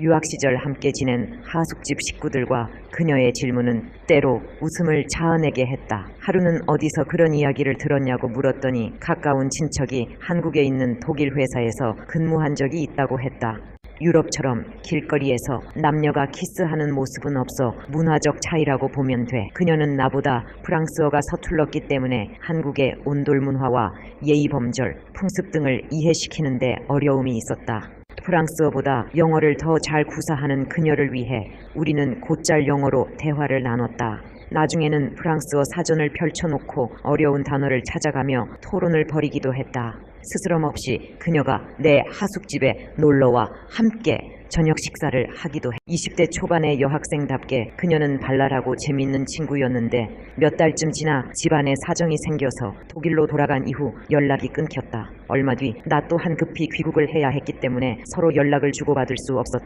유학 시절 함께 지낸 하숙집 식구들과 그녀의 질문은 때로 웃음을 자아내게 했다. 하루는 어디서 그런 이야기를 들었냐고 물었더니 가까운 친척이 한국에 있는 독일 회사에서 근무한 적이 있다고 했다. 유럽처럼 길거리에서 남녀가 키스하는 모습은 없어 문화적 차이라고 보면 돼. 그녀는 나보다 프랑스어가 서툴렀기 때문에 한국의 온돌 문화와 예의 범절, 풍습 등을 이해시키는데 어려움이 있었다. 프랑스어보다 영어를 더 잘 구사하는 그녀를 위해 우리는 곧잘 영어로 대화를 나눴다. 나중에는 프랑스어 사전을 펼쳐놓고 어려운 단어를 찾아가며 토론을 벌이기도 했다. 스스럼 없이 그녀가 내 하숙집에 놀러와 함께 저녁 식사를 하기도 해. 20대 초반의 여학생답게 그녀는 발랄하고 재밌는 친구였는데 몇 달쯤 지나 집안에 사정이 생겨서 독일로 돌아간 이후 연락이 끊겼다. 얼마 뒤 나 또한 급히 귀국을 해야 했기 때문에 서로 연락을 주고받을 수 없었다.